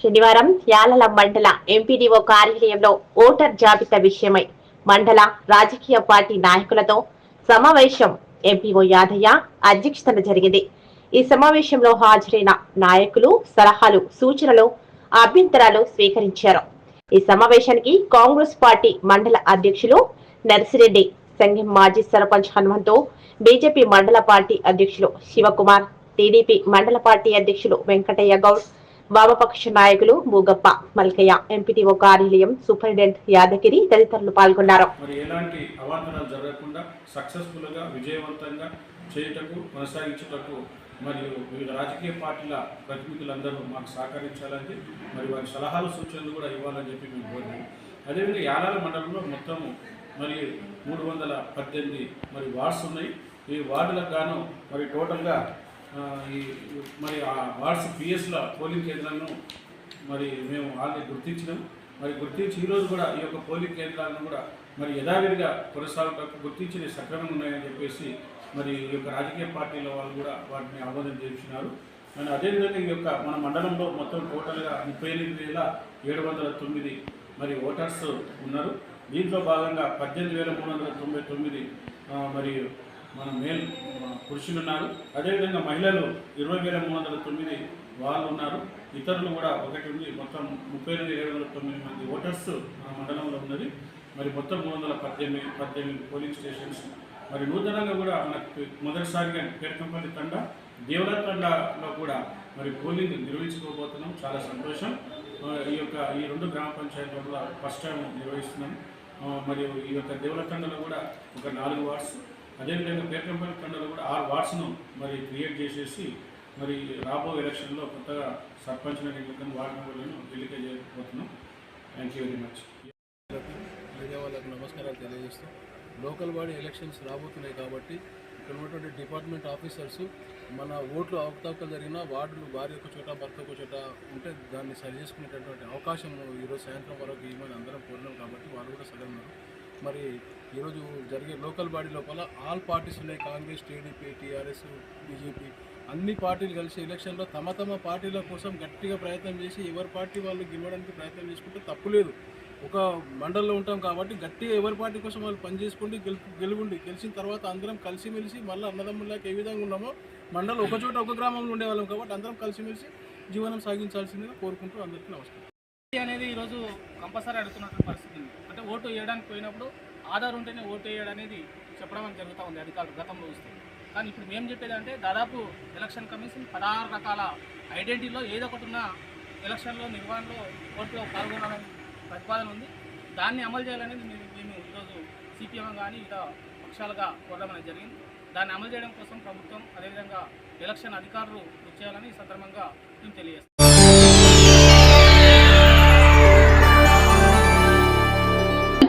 శనివారం యాలల మండల ఎంపీడీఓ కార్యాలయంలో ఓటర్ జాబితా విషయమై మండల రాజకీయ పార్టీ నాయకులతో సమావేశం ఎంపీఓ యాదయ్య అధ్యక్షతన జరిగింది. ఈ సమావేశంలో హాజరైన నాయకులు సలహాలు సూచనలు అభ్యంతరాలు స్వీకరించారు. ఈ సమావేశానికి కాంగ్రెస్ పార్టీ మండల అధ్యక్షులు నర్సిరెడ్డి సంఘం మాజీ సర్పంచ్ హనుమంతు బీజేపీ మండల పార్టీ అధ్యక్షులు శివకుమార్ టీడీపీ మండల పార్టీ అధ్యక్షులు వెంకటయ్య గౌడ్ వామపక్ష నాయకులు మూగప్ప మల్కయ్య ఎంపీటీఓ కార్యాలయం సూపరింటెండెంట్ యాదగిరి తదితరులు పాల్గొన్నారు. మరి ఎలాంటి అవాంతరాలు జరగకుండా సక్సెస్ఫుల్గా విజయవంతంగా చేయుటకు కొనసాగించుటకు మరియు వివిధ రాజకీయ పార్టీల ప్రతినిధులందరూ మాకు సహకరించాలని మరి వారి సలహాలు సూచనలు కూడా ఇవ్వాలని చెప్పి మేము కోరినాము అదేవిధంగా యాలాల మండలంలో మొత్తం మరి మూడు వందల పద్దెనిమిది మరి వార్డ్స్ ఉన్నాయి. ఈ వార్డులకు గాను మరి టోటల్గా ఈ మరి ఆ వార్డ్స్ పిఎస్ల పోలింగ్ కేంద్రాలను మరి మేము ఆల్రెడీ గుర్తించినాం. మరి గుర్తించి ఈరోజు కూడా ఈ యొక్క పోలింగ్ కేంద్రాలను కూడా మరి యథావిధిగా కొనసాగుటకు గుర్తించిన సక్రమంగా ఉన్నాయని చెప్పేసి మరి ఈ యొక్క రాజకీయ పార్టీల వాళ్ళు కూడా వాటిని ఆమోదం చేస్తున్నారు అండ్ అదేవిధంగా ఈ యొక్క మన మండలంలో మొత్తం టోటల్గా ముప్పై ఎనిమిది వేల ఏడు వందల తొమ్మిది మరి ఓటర్స్ ఉన్నారు. దీంట్లో భాగంగా పద్దెనిమిది వేల మూడు వందల తొంభై తొమ్మిది మరియు మరి మన మేల్ పురుషులు ఉన్నారు. అదేవిధంగా మహిళలు ఇరవై వేల మూడు వందల తొమ్మిది వాళ్ళు ఉన్నారు. ఇతరులు కూడా ఒకటి ఉంది. మొత్తం ముప్పై ఎనిమిది ఏడు వందల తొమ్మిది మంది ఓటర్స్ మన మండలంలో ఉన్నది. మరి మొత్తం మూడు వందల పద్దెనిమిది పద్దెనిమిది పోలింగ్ స్టేషన్స్. మరి నూతనంగా కూడా మనకు మొదటిసారిగా పేర్కంపల్లి తండ దేవర తండలో కూడా మరి పోలింగ్ నిర్వహించుకోబోతున్నాం. చాలా సంతోషం. ఈ యొక్క ఈ రెండు గ్రామ పంచాయతీలో కూడా ఫస్ట్ టైం నిర్వహిస్తున్నాం. మరియు ఈ యొక్క దేవుల తండలో కూడా ఒక నాలుగు వార్డ్స్ అదేవిధంగా పేర్కంపల్లి తండలో కూడా ఆరు వార్డ్స్ను మరి క్రియేట్ చేసేసి మరి రాబో ఎలక్షన్లో కొత్తగా సర్పంచ్ ఎన్నికలను వార్డు మెంబర్లను ఎన్నిక చేయబోతున్నాం. Thank you very much media వాళ్ళకు నమస్కారాలు తెలియజేస్తూ లోకల్ బాడీ ఎలక్షన్స్ రాబోతున్నాయి కాబట్టి ఇక్కడ ఉన్నటువంటి డిపార్ట్మెంట్ ఆఫీసర్స్ మన ఓట్లు అవకతవకలు జరిగిన వార్డులు భార్య ఒక చోట భర్త ఒక చోట ఉంటే దాన్ని సరి చేసుకునేటటువంటి అవకాశం ఈరోజు సాయంత్రం వరకు ఇవ్వమని అందరం కోరినాం కాబట్టి వాళ్ళు కూడా సరే మరి ఈరోజు జరిగే లోకల్ బాడీ లోపల ఆల్ పార్టీస్ ఉన్నాయి. కాంగ్రెస్ టీడీపీ టీఆర్ఎస్ బీజేపీ అన్ని పార్టీలు కలిసి ఎలక్షన్లో తమ తమ పార్టీల కోసం గట్టిగా ప్రయత్నం చేసి ఎవరి పార్టీ వాళ్ళు గెలవడానికి ప్రయత్నం చేసుకుంటే తప్పులేదు ఒక మండలంలో ఉంటాం కాబట్టి గట్టిగా ఎవరి పార్టీ కోసం వాళ్ళు పనిచేసుకోండి గెలుపు గెలుగుండి గెలిచిన తర్వాత అందరం కలిసిమెలిసి మళ్ళీ అన్నదమ్ములకి ఏ విధంగా ఉన్నామో మండలం ఒక చోట ఒక గ్రామంలో ఉండేవాళ్ళం కాబట్టి అందరం కలిసిమెలిసి జీవనం సాగించాల్సిందిగా కోరుకుంటూ అందరికీ నమస్కారం. అనేది ఈరోజు కంపల్సరీ అడుగుతున్నటువంటి పరిస్థితి ఉంది. అంటే ఓటు వేయడానికి పోయినప్పుడు ఆధార్ ఉంటేనే ఓటు వేయడం అనేది చెప్పడం జరుగుతూ ఉంది అధికారులు గతంలో వస్తే కానీ ఇప్పుడు మేము చెప్పేది అంటే దాదాపు ఎలక్షన్ కమిషన్ పదహారు రకాల ఐడెంటిటీలో ఏదో ఒకటి ఉన్న ఎలక్షన్లో నిర్వహణలో ఓట్లో పాల్గొనడం ప్రతిపాదన ఉంది. దాన్ని అమలు చేయాలనేది మేము మేము ఈరోజు సిపిఎం కానీ ఇతర పక్షాలుగా కోరడం అనేది జరిగింది. దాన్ని అమలు చేయడం కోసం ప్రభుత్వం అదేవిధంగా ఎలక్షన్ అధికారులు వచ్చేయాలని చేయాలని సందర్భంగా మేము తెలియజేస్తాం